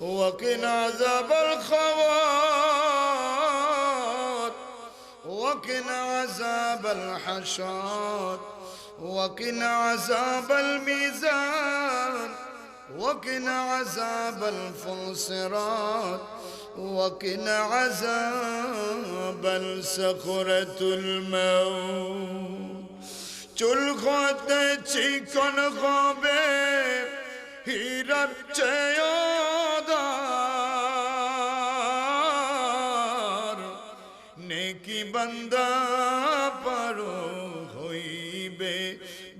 وقنا عذاب الخوات وقنا عذاب الحشرات وقنا عذاب الميزان وقنا عذاب الفلصرات وقنا عذاب السخرة الموت চুল খতে চিকন হবে হীরার চেয়দার বান্দা পারো হইবে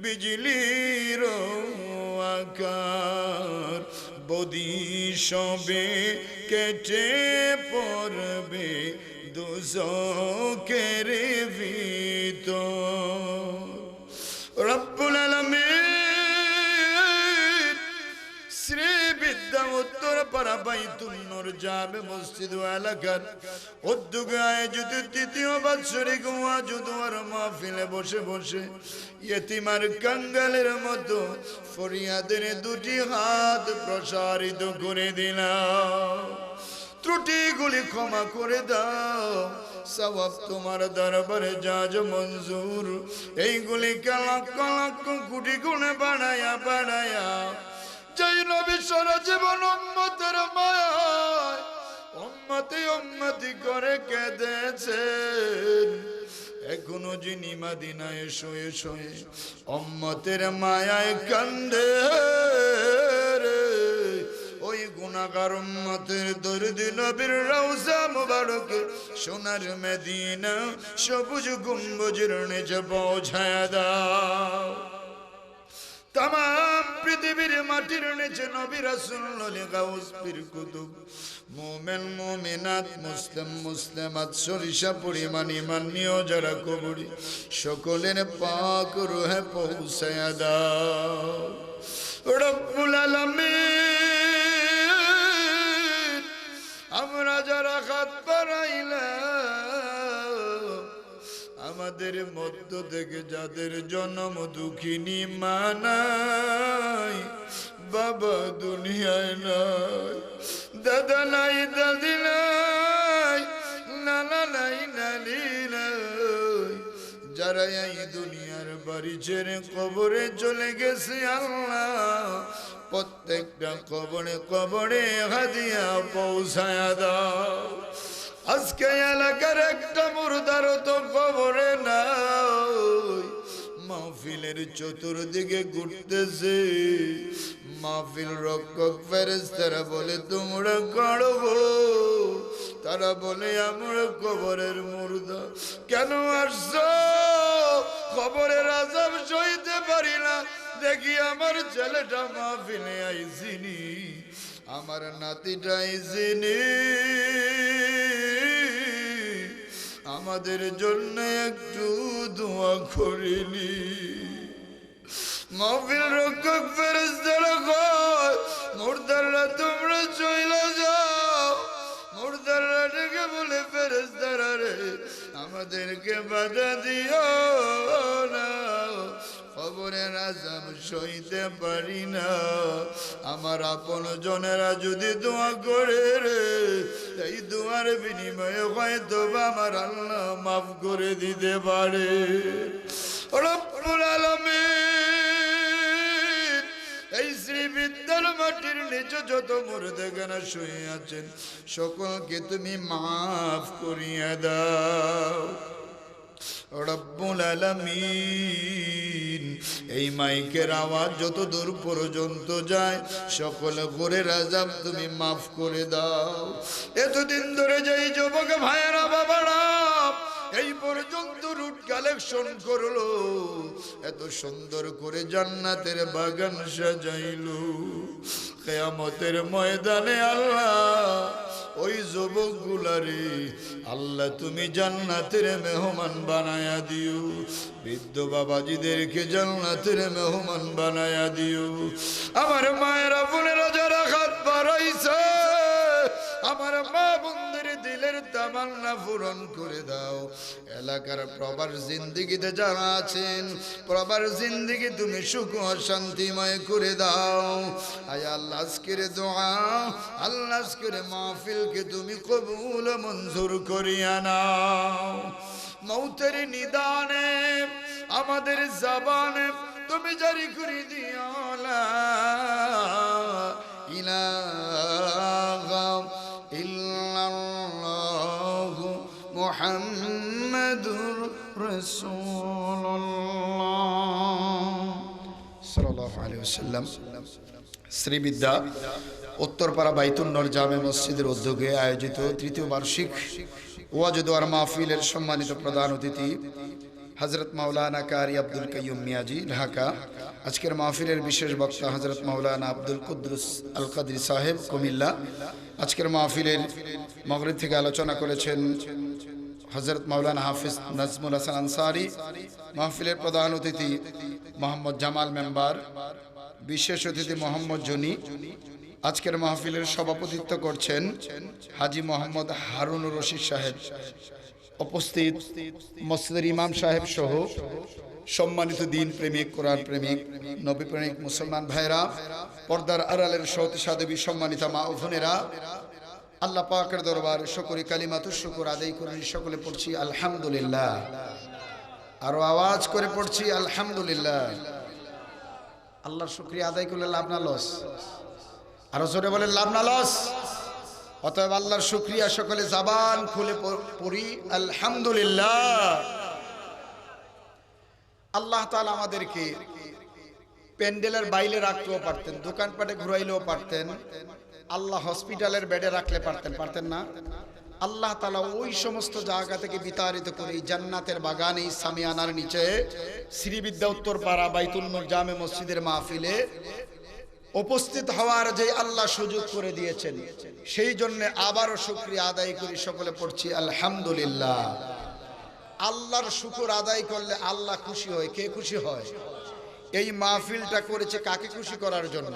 বিজলির আকার। বদি সবে কেটে পড়বে দুজকের ভিত রব্বুল আলামিন উত্তর পাড়া বাইতুল নূর জামে মসজিদ এলাকার উদ্যোগে আয়োজিত তৃতীয় বাৎসরিক ওয়াজুদুয়ার মাহফিলে বসে বসে ইয়েতিমার কাঙ্গালের মতো ফরিয়াদের দুটি হাত প্রসারিত করে দিলাম। ত্রুটিগুলি ক্ষমা করে দাও সবাব তোমার দরবারে যাজ মঞ্জুর। এইগুলিকে লক্ষ লক্ষ কোটি গুণে বাড়ায়া বাড়ায়া জয় নবী সারা জীবন উম্মতের মায়ায়, উম্মতি উম্মতি করে কেঁদেছেন। এখনও যিনি মাদিনায় শোয়ে শোয়ে অম্মতের মায়ায় কান্দে ওই গুণাগার উম্মতের দরদি নবীর রওজা মুবারকে সোনার মদিনা সবুজ গম্বুজের নিচে পৌঁছায় দাও। তাম পৃথিবীর মাটির নিচে নবী রাসূল গাউস কুতুব। মোমেন, মোমেনাত, মুসলিম, মুসলিমাত, সরিষা পরিমাণ ইমান নিয়েও যারা কবরি সকলের পাক রুহে পৌঁছায় দাও। রব্বুল আমরা যারা হাত বাড়াইলাম আমাদের মধ্য থেকে যাদের জন্ম দুঃখিনী মানাই বাবা দুনিয়ায় নাই, দাদা নাই, দাদি নাই, নানা নাই, নানি নাই। যারা এই দুনিয়ার বাড়ি ছেড়ে কবরে চলে গেছে আল্লাহ, প্রত্যেকটা কবরে কবরে হাদিয়া পৌঁছায় দাও। আজকে এলাকার একটা মাহফিলের চতুর্দিকে ঘুরতেছে। মাহফিল রক্ষক ফেরেস্তারা বলে, তোমরা কাড়ব তারা বলে, আমরা কবরের মুর্দা। কেন আসছ? খবরের আজাব সইতে পারি না। দেখি আমার ছেলেটা মাহফিলে আইসিনি। আমার নাতিটা আইসিনি। আমাদের জন্য একটু দোয়া করিনি মাহফিল রক্ষক ফেরেস্তারা কয় মুর্দাররা তোমরা চইলা যাও। মুর্দাররা ডেকে বলে ফেরেস্তারা রে, আমাদেরকে বাধা দিও না। খবরের আজাম সইতে পারি না। আমার আপন জনেরা যদি দোয়া করে রে, এই দোয়ার বিনিময়ে হয়তো আমার আল্লাহ মাফ করে দিতে পারে। রব্বুল এই শ্রী বিদ্যার মাটির নিচে যত মুর্দে গানা শুয়ে আছেন, সকলকে তুমি মাফ করিয়া দাও। রব্বুল আলামিন, এই মাইকের আওয়াজ যত দূর পর্যন্ত যায়, সকল ঘুরে রাজাব তুমি মাফ করে দাও। এতদিন ধরে যে এই যুবক ভাইয়েরা বাবারা এই পর্যন্ত রুট কালেকশন করল। এত সুন্দর করে জান্নাতের বাগান সাজাইলো। কেয়ামতের ময়দানে আল্লাহ ওই যুবক গুলারে আল্লাহ তুমি জান্নাতের মেহমান বানায়া দিও। বৃদ্ধ বাবাজিদেরকে জান্নাতের মেহমান বানায়া দিও। আমার মায়েরা বোনেরা যারা হাত বাড়াইছে তামান্না পূরণ করে দাও। এলাকার প্রবার জিন্দিগিতে যারা আছেন প্রবার জিন্দিগি তুমি সুখ শান্তিময় করে দাও। আয় আল্লাহ, আজকের দোয়া, আল্লাহ আজকের মাহফিলকে তুমি কবুল মঞ্জুর করিয়া নাও। মৌতের নিদানে, আমাদের জবানে তুমি জারি করে দিও লা ইলাহা মুহাম্মাদুর শ্রীবিদ্যা উত্তরপাড়া বাইতুন্নর জামে মসজিদের উদ্যোগে আয়োজিত তৃতীয় বার্ষিক ওয়াজদোয়ার মাহফিলের সম্মানিত প্রধান অতিথি হজরত মাওলানা কারি আব্দুল কাইয়ুম মিয়াজি, ঢাকা। আজকের মাহফিলের বিশেষ বক্তা হজরত মাওলানা আব্দুল কুদ্দুস আল কাদরি সাহেব কুমিল্লা। আজকের মাহফিলের মগরিব থেকে আলোচনা করেছেন হজরত মাওলানা হাফিজ নাজমুল হাসান আনসারি, মাহফিলের প্রধান অতিথি মোহাম্মদ জামাল মেম্বার, বিশেষ অতিথি মোহাম্মদ জনি। আজকের মাহফিলের সভাপতিত্ব করছেন হাজি মোহাম্মদ হারুন রশিদ সাহেব। উপস্থিত মসজিদের ইমাম সাহেব সহ সম্মানিত দিন প্রেমিক কোরআন প্রেমিক নবী প্রেমিক মুসলমান ভাইরা পর্দার আড়ালের সতী সাধবী সম্মানিত মা ও আল্লাহ পাকের দরবার সকরি কালিমাতুর শুকুর আদায় করে, সকলে পড়ছি আলহামদুলিল্লাহ। আরও আওয়াজ করে পড়ছি আলহামদুলিল্লাহ। আল্লাহর শুক্রিয়া আদায় করলে লাভ না লস। আরও জোরে বলেন, লাভ না লস। অতএব আল্লাহর শুক্রিয়া, সকলে জাবান খুলে পড়ি, আলহামদুলিল্লাহ। আল্লাহ তাআলা আমাদেরকে প্যান্ডেলের বাইরে রাখতেও পারতেন, দোকানপাটে ঘুরাইলেও পারতেন। আল্লাহ হসপিটালের বেডে রাখলে পারতেন পারতেন না? আল্লাহ তালা ওই সমস্ত জায়গা থেকে বিতাড়িত করে জান্নাতের বাগানে সামিয়ানার নিচে শ্রীবিদ্যা উত্তর পাড়া বাইতুল্নুর জামে মসজিদের মাহফিলে উপস্থিত হওয়ার যে আল্লাহ সুযোগ করে দিয়েছেন, সেই জন্য আবারও শুক্রিয়া আদায় করি সকলে পড়ছি, আলহামদুলিল্লাহ। আল্লাহর শুকুর আদায় করলে আল্লাহ খুশি হয়, কে খুশি হয়? এই মাহফিলটা করেছে কাকে খুশি করার জন্য?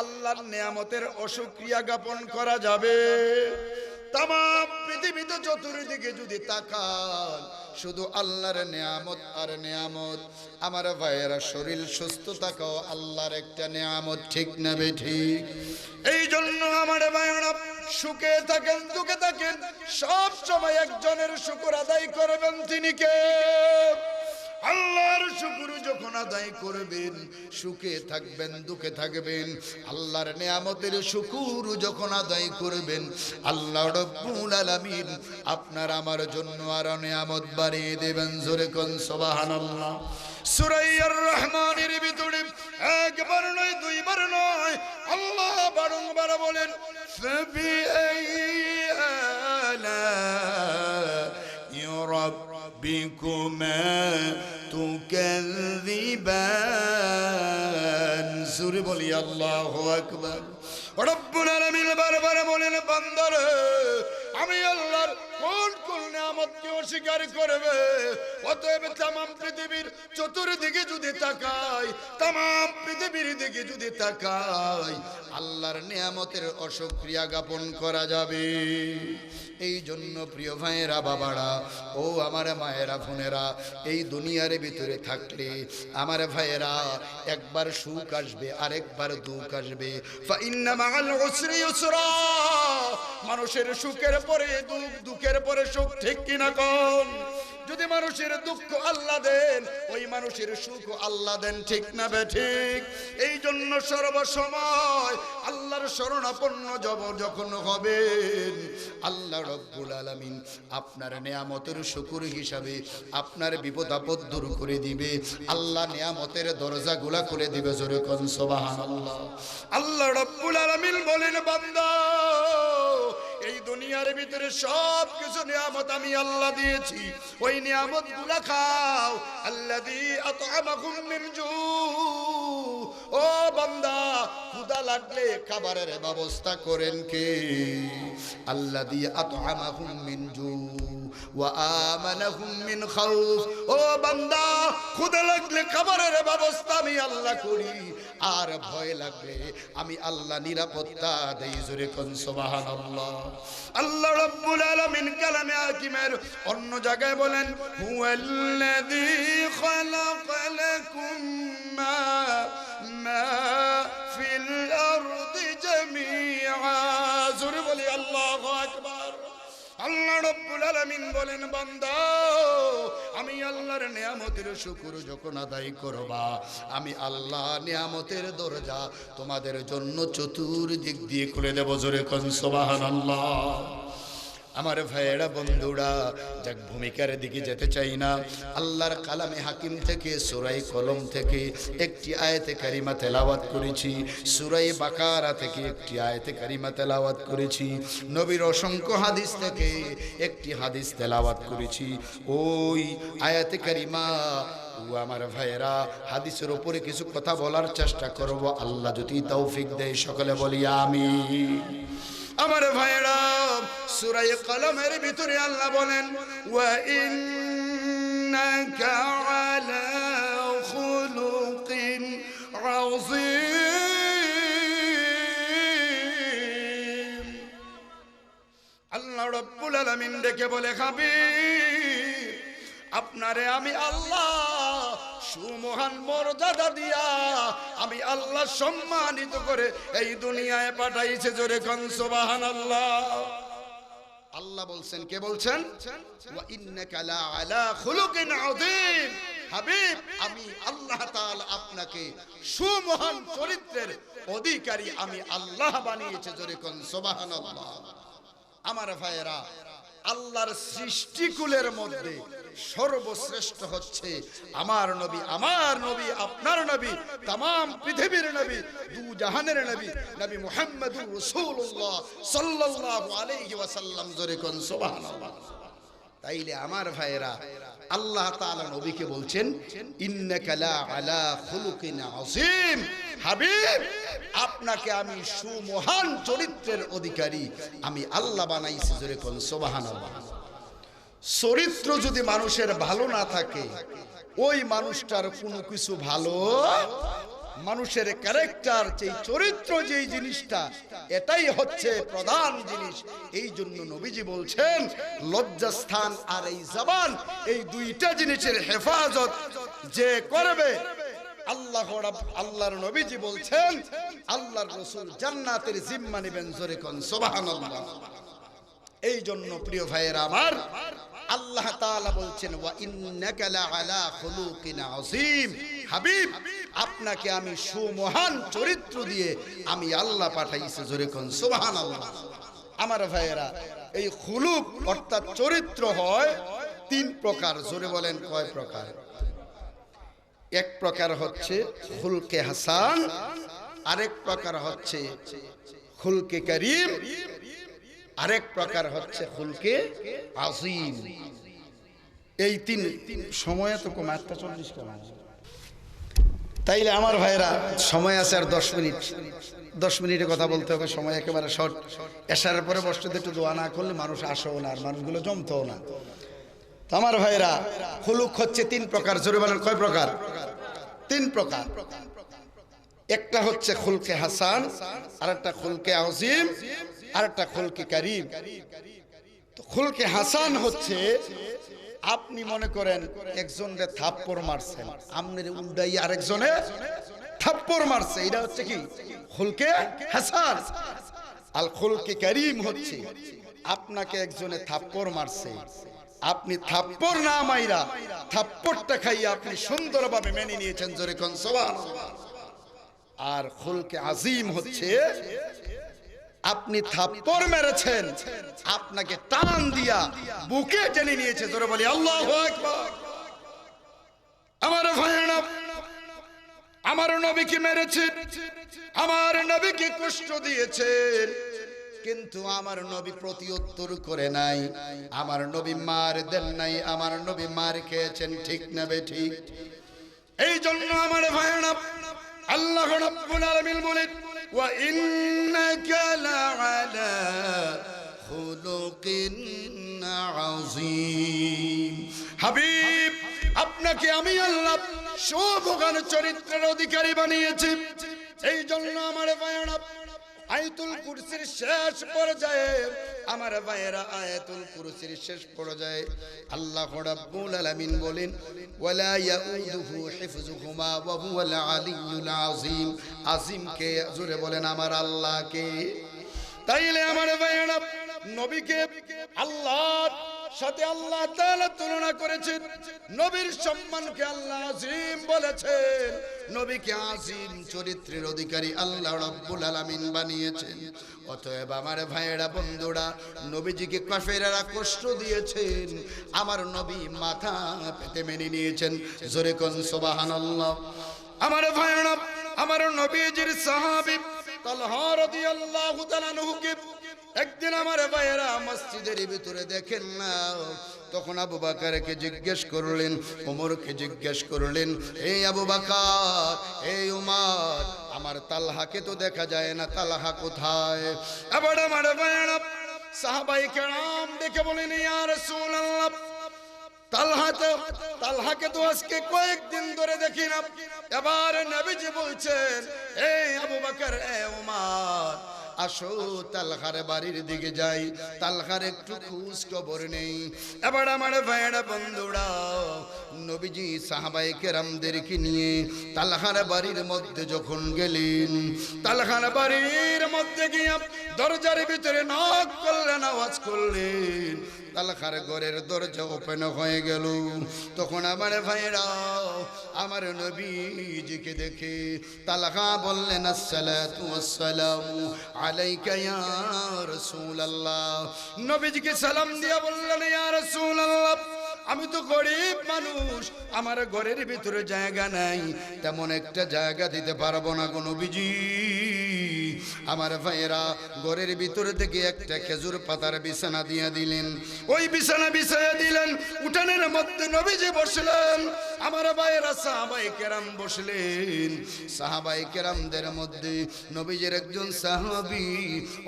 আল্লাহর নিয়ামতের অসুক্রিয়া জ্ঞাপন করা যাবে। তাম পৃথিবীতে চতুর্দিকে যদি তাকান, শুধু আল্লাহর নিয়ামত আর নিয়ামত। আমার ভাইয়েরা, শরীর সুস্থ থাকাও আল্লাহর একটা নিয়ামত, ঠিক না ঠিক? এই জন্য আমার ভাইয়েরা, সুখে থাকেন, দুঃখে থাকেন, সব সময় একজনের শুকুর আদায় করবেন তিনি কে? আল্লাহর শুকুর যখন আদায় করবেন সুখে থাকবেন দুঃখে থাকবেন আল্লাহর নিয়ামতের শুকুর যখন আদায় করবেন আল্লাহ রব্বুল আলামিন আপনার আমার জন্য আর নিয়ামত বাড়িয়ে দেবেন জোরে কোন সুবহানাল্লাহ সুরাইয়ার রহমানের ভিতরে একবার নয় দুইবার নয় আল্লাহ বারংবার বলেন فبأي آلاء ربكما تكذبان সুরে বলি আল্লাহু আকবার রব্বুল আলামিন বারবার বলেন বান্দার আমি আল্লাহর কোন কোন নিয়ামতকে অস্বীকার করবে অতএব তাম পৃথিবীর চতুর্দিকে যদি তাকাই তাম পৃথিবীর দিকে যদি তাকাই আল্লাহর নিয়ামতের অসক্রিয়া জ্ঞাপন করা যাবে এই জন্য প্রিয় ভাইয়েরা, বাবারা, ও আমার মায়েরা, বোনেরা, এই দুনিয়ার ভিতরে থাকলে আমার ভাইয়েরা একবার সুখ আসবে, আরেকবার দুঃখ আসবে। মানুষের সুখের পরে দুঃখ, দুঃখের পরে সুখ, ঠিক কিনা কোন? যদি মানুষের দুঃখ আল্লাহ দেন, ওই মানুষের সুখ আল্লাহ দেন, ঠিক না বে ঠিক? এই জন্য সর্বসময় আল্লাহর শরণাপন্ন জব যখন হবেন আল্লাহ রব্বুল আলামিন আপনার নেয়ামতের শুকুর হিসাবে আপনার বিপদ আপদ দূর করে দিবে। আল্লাহ নেয়ামতের দরজাগুলা করে দিবে জোরে কোন, সুবহানাল্লাহ। আল্লাহ রব্বুল আলামিন বলেন, বান্দা এই দুনিয়ার ভিতরে সব কিছু নিয়ামত আমি আল্লাহ দিয়েছি। ওই নিয়ামতগুলা খাও আল্লাহ ও বান্দা ক্ষুদা লাগলে খাবারের ব্যবস্থা করেন কে? আল্লাহ দিয়ে মিন জু ওয়া আমানাকুম মিন খাউফ। ও বান্দা, ক্ষুধা লাগলে খাবারের ব্যবস্থা আমি আল্লাহ করি, আর ভয় লাগলে আমি আল্লাহ নিরাপত্তা দেই জোরে কোন সুবহানাল্লাহ। আল্লাহ রাব্বুল আলামিন কালামে হাকিমের অন্য জায়গায় বলেন, হুয়াল্লাযী খালাকালাকুম মা মা আল্লাহ বান্দা, আমি আল্লাহর নিয়ামতের শুকুর যখন আদায় করবা, আমি আল্লাহ নিয়ামতের দরজা তোমাদের জন্য চতুর্দিক দিয়ে খুলে দেব, জোরে কোন, সুবহানাল্লাহ। আমার ভাইয়েরা বন্ধুরা যাক ভূমিকার দিকে যেতে চাই না। আল্লাহর কালামে হাকিম থেকে, সুরাই কলম থেকে একটি আয়াতে কারিমা তেলাওয়াত করেছি। সুরাই বাকারা থেকে একটি আয়াতে কারিমা তেলাওয়াত করেছি। নবীর অসংখ্য হাদিস থেকে একটি হাদিস তেলাওয়াত করেছি। ওই আয়াতে কারিমা, ও আমার ভাইয়েরা, হাদিসের ওপরে কিছু কথা বলার চেষ্টা করব। আল্লাহ যদি তৌফিক দেয়, সকলে বলি আমি আমার ভাইরা সুরাই কলমের ভিতরে আল্লাহ বলেন, ওয়া আল্লাহ ডেকে বলে, হাবিব, আপনারে আমি আল্লাহ সুমহান মর্যাদা দিয়া আমি আল্লাহ সম্মানিত করে এই দুনিয়ায় পাঠাইছে জোরে কন সুবহানাল্লাহ। আল্লাহ বলছেন, কে বলছেন? হাবিব, আমি আল্লাহ আপনাকে সুমহান চরিত্রের অধিকারী আমি আল্লাহ বানিয়েছে জোরে কোন সুবহানাল্লাহ। আমার ভাইয়েরা, আল্লাহর সৃষ্টিকুলের মধ্যে সর্বশ্রেষ্ঠ হচ্ছে আমার নবী আমার নবী, আপনার নবী তাম পৃথিবীর নবী, দু জাহানের নবী নবী সুবহানাল্লাহ। তাইলে আমার ভাইয়েরা, আল্লাহ তাআলা নবীকে বলছেন আলা আপনাকে আমি সুমহান চরিত্রের অধিকারী, আমি আল্লাহ বানাইছি, জোরে কোন সুবহানাল্লাহ। চরিত্র যদি মানুষের ভালো না থাকে, ওই মানুষটার কোনো কিছু ভালো? মানুষের ক্যারেক্টার যেই চরিত্র, যেই জিনিসটা, এটাই হচ্ছে প্রধান জিনিস। এই জন্য নবীজি বলছেন, লজ্জাস্থান আর এই জবান, এই দুইটা জিনিসের হেফাজত যে করবে, আল্লাহ আল্লাহর নবীজি বলছেন, আল্লাহর রসুল জান্নাতের জিম্মা নেবেন জোরে কোন এই জন্য প্রিয় ভাইয়েরা আমার আল্লাহ তাআলা বলছেন, ওয়া ইন্নাকা লাআলা খুলুকিন আযীম। হাবিব, আপনাকে আমি সুমহান চরিত্র দিয়ে আমি আল্লাহ পাঠাইছি জোরে কোন, সুবহানাল্লাহ। আমার ভাইয়েরা, এই খুলুক অর্থাৎ চরিত্র হয় তিন প্রকার, জোরে বলেন কয় প্রকার? এক প্রকার হচ্ছে খুলকে হাসান, আরেক প্রকার হচ্ছে খুলকে করিম আরেক প্রকার হচ্ছে খুলকে আজিম এই তিন সময় তো কম একটা চল্লিশ তাইলে আমার ভাইরা, সময় আছে আর দশ মিনিট। দশ মিনিটে কথা বলতে হবে, সময় একেবারে শর্ট। এসার পরে বসতে একটু দোয়া না করলে মানুষ আসেও না, আর মানুষগুলো জমতেও না। তো আমার ভাইরা হুলুক হচ্ছে তিন প্রকার, জোরে বলেন, কয় প্রকার? তিন প্রকার। একটা হচ্ছে খুলকে হাসান আর একটা খুলকে আজিম আর একটা খুলকে কারিম। তো খুলকে হাসান হচ্ছে, আপনি মনে করেন একজনরে থাপ্পড় মারছেন, আমনের উল্টাই আরেকজনে থাপ্পড় মারছে। এটা হচ্ছে কি? খুলকে হাসান। আল খুলকে কারিম হচ্ছে, আপনাকে একজনে থাপ্পড় মারছে। আপনি থাপ্পড় না মাইরা থাপ্পড়টা খাইয়ে আপনি সুন্দরভাবে মেনে নিয়েছেন জোরে কোন সোবান। আর খুলকে আজিম হচ্ছে আপনি থাপ্পড় মেরেছেন। আপনাকে টান দিয়া বুকে টেনে নিয়েছে। জোরে বলি, আল্লাহ আমার ভাইয়েরা আমার নবীকে মেরেছে, আমার নবীকে কষ্ট দিয়েছেন কিন্তু আমার নবী প্রতিউত্তর করে নাই। আমার নবী মার দেন নাই, আমার নবী মার খেয়েছেন, ঠিক না বে ঠিক? এই জন্য আমার ভাইয়েরা আল্লাহ রাব্বুল আলামিন বলেন ওয়া لعلى خلق عظيم. হাবিব আপনাকে আমি আল্লাহ শোভগান চরিত্রের অধিকারী বানিয়েছি। এই জন্য আমার ভাইয়েরা আয়াতুল কুরসির শেষ পর্যায়ে আমার ভাইয়েরা আয়াতুল কুরসির শেষ পর্যায়ে আল্লাহ রাব্বুল আলামিন বলেন, ওয়ালা ইয়াউদুহু হিফযুহুমা ওয়া হুয়াল আলিয়্যুল আযীম। আযীম কে? জোরে বলেন, আমার আল্লাহ কে তাইলে আমার ভাইয়েরা, নবীকে আল্লাহর সাথে আল্লাহ তুলনা করেছেন। নবীর সম্মানকে আল্লাহ আজিম বলেছেন। নবীকে আজিম চরিত্রের অধিকারী আল্লাহ রাব্বুল আলামিন বানিয়েছেন। অতএব আমার ভাইয়েরা, বন্ধুরা, নবীজিকে কাফেরেরা কষ্ট দিয়েছেন। আমার নবী মাথা পেতে মেনে নিয়েছেন। জোরে কোন সুবহানাল্লাহ। আমার ভাইয়েরা, আমার নবীজির সাহাবী একদিন আমার ভাইয়েরা মসজিদের ভিতরে দেখেন না, তখন আবু বাকারকে জিজ্ঞেস করলেন, ওমরকে জিজ্ঞেস করলেন, এই আবু বাকার, এই উমার, আমার তালহাকে তো দেখা যায় না, তালহা কোথায়? আবার আমার ভাইয়েরা সাহাবাই কেরাম দেখে বলেন, ইয়া রাসূলুল্লাহ তালহাতে তালহাকে তো আজকে কয়েকদিন ধরে দেখি না। এবার নবীজি বলছেন, এই আবু বকর, এ উমার, আসো তালহার বাড়ির দিকে যাই। তালহার একটু খোঁজ খবর নেই। এবার আমার ভাইয়েরা বন্ধুরা, নবীজি সাহাবাই কেরামদেরকে নিয়ে তালহার বাড়ির মধ্যে যখন গেলেন, তালহার বাড়ির মধ্যে গিয়ে দরজার ভিতরে নক করলেন, আওয়াজ করলেন তালখার ঘরের দরজা ওপেন হয়ে গেল। তখন আমার ভাইরা আমার নবীজিকে দেখে তালখা বললেন ওয়াসসালামু আলাইকা নবীজিকে সালাম দিয়া বললেন, ইয়া রাসূলুল্লাহ, আমি তো গরিব মানুষ, আমার ঘরের ভিতরে জায়গা নাই, তেমন একটা জায়গা দিতে পারব না কোনো বিজি আমার ভাইয়েরা, ঘরের ভিতর থেকে একটা খেজুর পাতার বিছানা দিয়ে দিলেন। ওই বিছানা বিছাইয়া দিলেন, উঠানের মধ্যে নবীজি বসলেন। আমার ভাইয়েরা সাহাবাই কেরাম বসলেন। সাহাবাই কেরামদের মধ্যে নবীজের একজন সাহাবি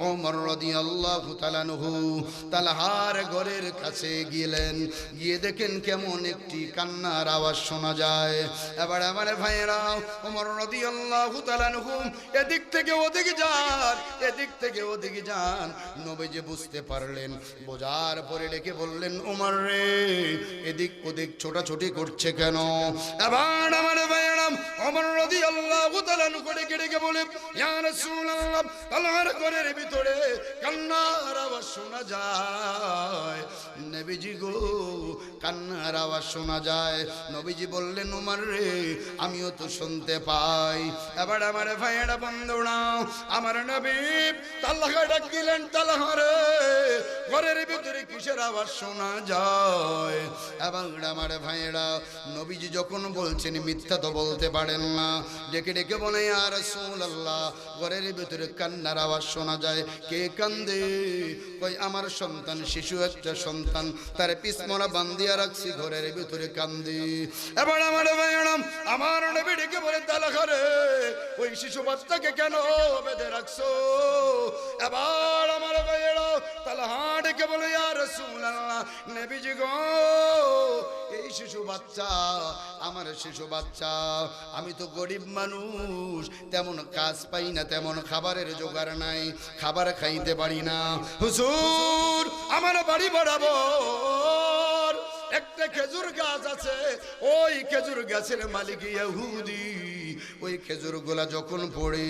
ওমর রাদিয়াল্লাহু তাআলা নহু তালহার ঘরের কাছে গেলেন। গিয়ে দেখেন কেমন একটি কান্নার আওয়াজ শোনা যায়। এবার আমার ভাইয়েরা, ওমর রাদিয়াল্লাহু আল্লাহ নহু এদিক থেকে ওদিকে যান, এদিক থেকে ওদিকে যান। নবীজি বুঝতে পারলেন, বোঝার পরে ডেকে বললেন, ওমর রে, এদিক ওদিক ছোটাছুটি করছে কেন? এবার আমার তাআলা নহু ডেকে ডেকে বলে, ইয়া রাসূলুল্লাহ, আল্লাহর ভিতরে কান্নার আওয়াজ শোনা যায়। নবীজি গো, কান্নার আওয়াজ শোনা যায়। নবীজি বললেন, উমার রে, আমিও তো শুনতে পাই। এবার আমার ভাইয়েরা, বন্ধুরা, আমার নবী তাল্লাহা ডাক দিলেন তাল্লাহা রে, ঘরের ভিতরে কিসের আওয়াজ শোনা যায়? এবার আমার ভাইয়েরা নবীজি যখন বলছেন, মিথ্যা তো বলতে পারেন না। ডেকে ডেকে বলে আর আল্লাহ ঘরের ভিতরে কান্নার আওয়াজ শোনা যায়। কে কান্দে? কই আমার সন্তান, শিশু একটা সন্তান। তার পিসমরা বান্দিয়া রাখছি, ঘরের ভিতরে কান্দি। এবার আমার ভাইয়ারাম, আমার নবী ডেকে বলে, তালা ঘরে, ওই শিশু বাচ্চাকে কেন বেঁধে রাখছো? এবার আমার ভাইয়েরা তালা হা ডেকে বলে আর রাসূলুল্লাহ, নবীজি গো, এই শিশু বাচ্চা আমার শিশু বাচ্চা, আমি তো গরিব মানুষ, তেমন কাজ পাই না, তেমন খাবারের জোগাড় নাই, খাবার খাইতে পারি না। হুজুর, আমার বাড়ি বাড়াবো একটা খেজুর গাছ আছে, ওই খেজুর গাছের মালিক ইহুদি। ওই খেজুরগুলা যখন পড়ে,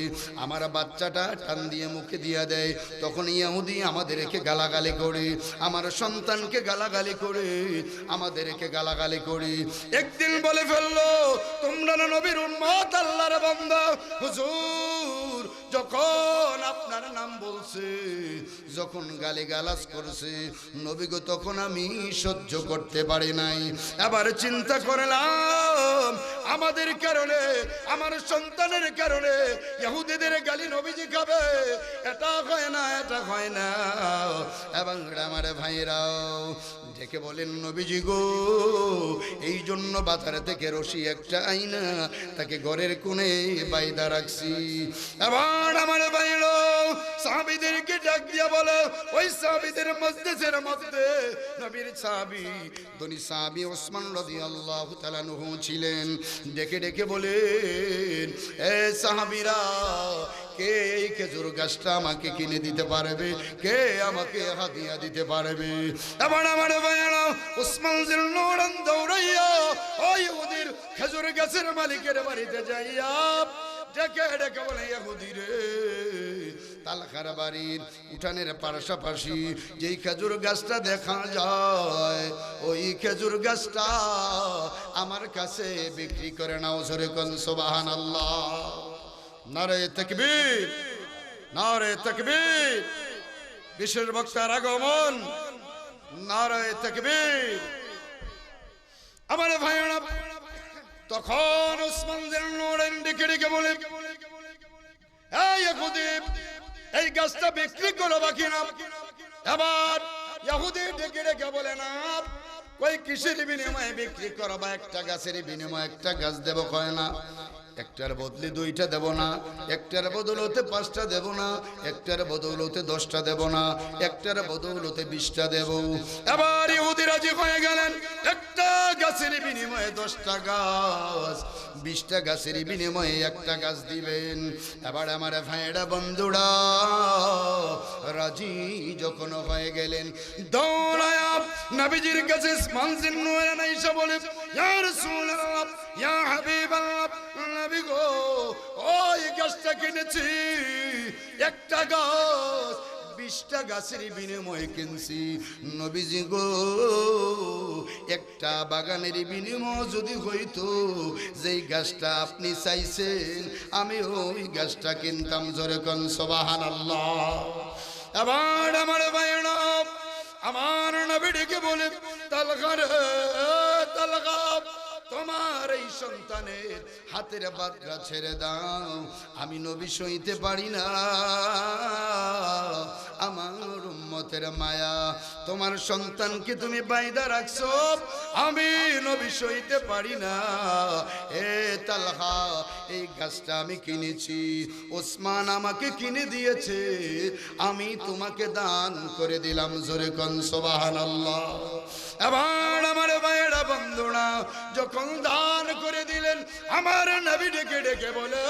আমার বাচ্চাটা টান দিয়ে মুখে দিয়া দেয়, তখন ইয়াহুদি আমাদেরকে গালাগালি করে, আমার সন্তানকে গালাগালি করে, আমাদেরকে গালাগালি করে। একদিন বলে ফেলল, তোমরা নবীর উন্মত আল্লাহর বান্দা? হুজুর যখন আপনার নাম বলছে, যখন গালি গালাজ করছে নবী গো তখন আমি সহ্য করতে পারি নাই। এবার চিন্তা করলাম, আমাদের কারণে, আমার সন্তানের কারণে ইহুদিদের গালি নবীজি খাবে। এটা হয় না, এটা হয় না। এবং আমার ভাইরাও ডেকে বলেন, নবীজি গো, এই জন্য বাজার থেকে রশি একটা আইনা, তাকে ঘরের কোণে বাইদা রাখছি। আবার আমার ভাইরাও সাহাবিদেরকে ডাক দিয়া বলে, ওই সাহাবিদের মসজিদের মধ্যে নবীর সাহাবি। ধনী সাহাবি ওসমান রাদিয়াল্লাহু তাআলা নহু ছিলেন। ডেকে ডেকে বলেন, এ সাহাবীরা কে এই খেজুর গাছটা আমাকে কিনে দিতে পারবে? কে আমাকে হাদিয়া দিতে পারবে? এবার আমার ভাইয়েরা, উসমান জিল্লুরান দৌড়াইয়া ওই ওদের খেজুর গাছের মালিকের বাড়িতে যাইয়া, ডেকে ডেকে বলে, ইহুদি রে, তালখার বাড়ির উঠানের পাশাপাশি যেই খেজুর গাছটা দেখা যায়, ওই খেজুর গাছটা আমার কাছে বিক্রি করে নাও জোরে কোন সোবাহান আল্লাহ নারে তকবীর নারে তকবীর বিশেষ বক্তার আগমন, নারে তকবীর। আমার ভাইয়েরা, তখন ওসমান নোড়েন, ডেকে ডেকে বলে, এই ইহুদি এই গাছটা বিক্রি করো বাকি না। এবার ইহুদি ডেকে ডেকে বলে, না ওই কিসের বিনিময়ে বিক্রি করো বা একটা গাছের বিনিময়ে একটা গাছ দেব, কয় না? একটার বদলে দুইটা দেব না, একটার বদল হতে পাঁচটা দেব না, একটার বদলতে দশটা দেব না, একটার বদলতে বিশটা দেব। এবার ইহুদি হয়ে গেলেন একটা গাছের বিনিময়ে দশটা গাছ। বিশটা গাছের বিনিময়ে একটা গাছ দিবেন। এবার আমার ভাইয়েরা বন্ধুরা, রাজি যখন হয়ে গেলেন দৌড়ায়া নবীজির কাছে বলে, ইয়া রাসূলুল্লাহ ইয়া গো, ওই গাছটা কিনেছি, একটা গাছ বিশটা গাছের বিনিময়ে কিনছি। নবীজি গো, একটা বাগানের বিনিময় যদি হইতো, যেই গাছটা আপনি চাইছেন, আমি ওই গাছটা কিনতাম জোরে কন সবাহান আবার আমার ভাইয়েরা, আমার নবী ডেকে বলে তালগা, তোমার এই সন্তানের হাতের বাদরা ছেড়ে দাও, আমি নবী সইতে পারি না। আমার উম্মতের মায়া। তোমার সন্তানকে তুমি বাইদা রাখছো? আমি নবী সইতে পারি না। এ তালহা, এই গাছটা আমি কিনেছি। ওসমান আমাকে কিনে দিয়েছে। আমি তোমাকে দান করে দিলাম জোরে কন সোবাহান আল্লাহ এবার আমার ভাইয়েরা, বন্ধুরা, যখন দান করে দিলেন, আমার নবী ডেকে ডেকে বলে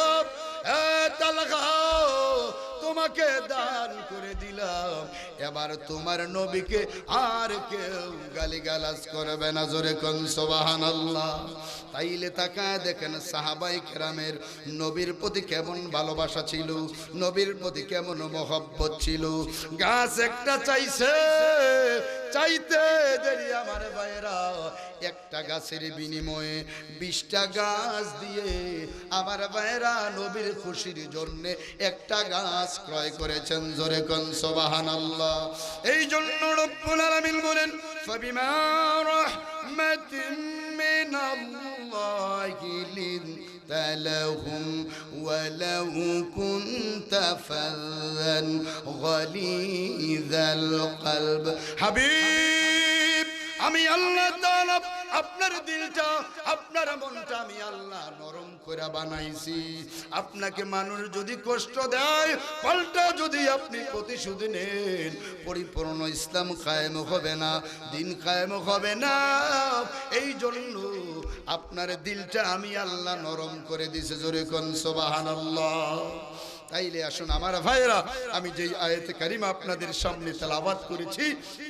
এ তালহা তোমাকে দান করে দিলাম। এবার তোমার নবীকে আর কেউ গালিগালাজ করবে না, জোরে কোন সোবাহান আল্লাহ তাইলে তাকায় দেখেন সাহাবাই কেরামের নবীর প্রতি কেমন ভালোবাসা ছিল, নবীর প্রতি কেমন মহব্বত ছিল। গাছ একটা চাইছে, চাইতে দেরি আমার ভাইরা একটা গাছের বিনিময়ে বিশটা গাছ দিয়ে আমার ভাইরা নবীর খুশির জন্য একটা গাছ ক্রয় করেছেন জোরে কন সোবাহান আল্লাহ এই জন্য রব্বুল আলামিন বলেন ফাবিমা রাহমাতিন মিনাল্লাহি লিনতালাহুম ولو كنت فظا غليظ القلب حبيب আমি আল্লাহ আপনার দিলটা, আপনার মনটা আমি আল্লাহ নরম করে বানাইছি। আপনাকে মানুষ যদি কষ্ট দেয়, পাল্টা যদি আপনি প্রতিশোধ নেন, পরিপূর্ণ ইসলাম কায়েম হবে না, দিন কায়েম হবে না। এই জন্য আপনার দিলটা আমি আল্লাহ নরম করে দিছে, জোরে কোন সোবাহান তাইলে আসুন আমার ভাইরা আমি যেই আয়াতে কারিমা আপনাদের সামনে তেলাওয়াত করেছি,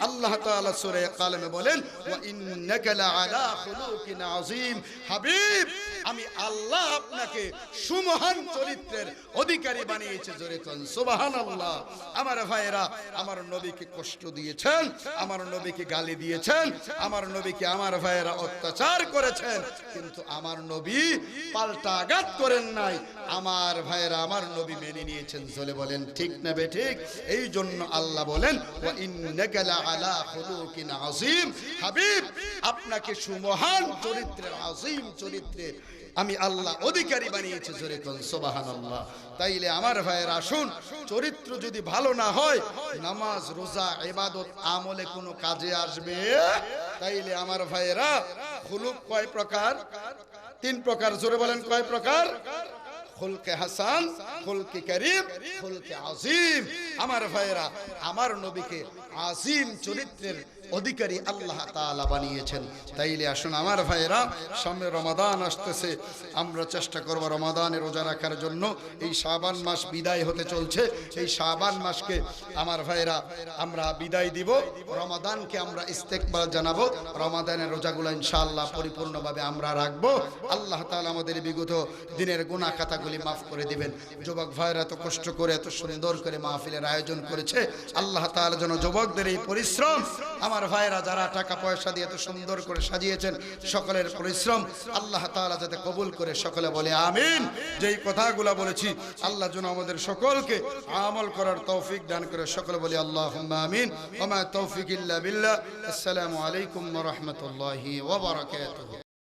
আল্লাহ তাআলা সূরা কালামে বলেন, ওয়া ইন্নাকা লাআলা খুলুকিন আযীম। হাবিব, আমি আল্লাহ আপনাকে সুমহান চরিত্রের অধিকারী বানিয়েছে জোরে কোন, সুবহানাল্লাহ। আমার ভাইরা আমার নবীকে কষ্ট দিয়েছেন, আমার নবীকে গালি দিয়েছেন, আমার নবীকে আমার ভাইয়েরা অত্যাচার করেছেন, কিন্তু আমার নবী পাল্টা আঘাত করেন নাই। আমার ভাইয়েরা, আমার নবী মেনে নিয়েছেন চলে বলেন, ঠিক না বে ঠিক? এই জন্য আল্লাহ বলেন আপনাকে সুমহান চরিত্রের, আযীম চরিত্রের আমি আল্লাহ অধিকারী বানিয়েছি জোরে কোন, সুবহানাল্লাহ। তাইলে আমার ভাইয়ের আসুন, চরিত্র যদি ভালো না হয়, নামাজ, রোজা, ইবাদত, আমলে কোনো কাজে আসবে? তাইলে আমার ভাইয়েরা, খুলুক কয় প্রকার? তিন প্রকার, জোরে বলেন কয় প্রকার? খুলকে হাসান খুলকে করিম খুলকে আজিম। আমার ভাইয়েরা আমার নবীকে আজিম চরিত্রের অধিকারী আল্লাহ তাআলা বানিয়েছেন। তাইলে আসুন আমার ভাইয়েরা, সামনে রমাদান আসতেছে। আমরা চেষ্টা করব রমাদানে রোজা রাখার জন্য। এই শাবান মাস বিদায় হতে চলছে। এই শাবান মাসকে আমার ভাইয়েরা, আমরা বিদায় দিব। রমাদানকে আমরা ইস্তেকবাল জানাব। রমাদানের রোজাগুলো ইনশাআল্লাহ পরিপূর্ণভাবে আমরা রাখব। আল্লাহ তাআলা আমাদের বিগত দিনের গুনাহ খাতাগুলি মাফ করে দিবেন। যুবক ভাইরা এত কষ্ট করে, এত সুন্দর করে মাহফিলের আয়োজন করেছে। আল্লাহ তাআলা যেন যুবকদের এই পরিশ্রম। আমার ভাইরা যারা টাকা পয়সা দিয়ে এত সুন্দর করে সাজিয়েছেন, সকলের পরিশ্রম আল্লাহ তাআলা যাতে কবুল করে সকলে বলে আমিন। যেই কথাগুলো বলেছি, আল্লাহ যেন আমাদের সকলকে আমল করার তৌফিক দান করে সকলে বলে আল্লাহ আমিন। ওমা তৌফিক ইল্লা বিল্লাহ। আসসালামু আলাইকুম রাহমাতুল্লাহি ওয়া বারাকাতুহু।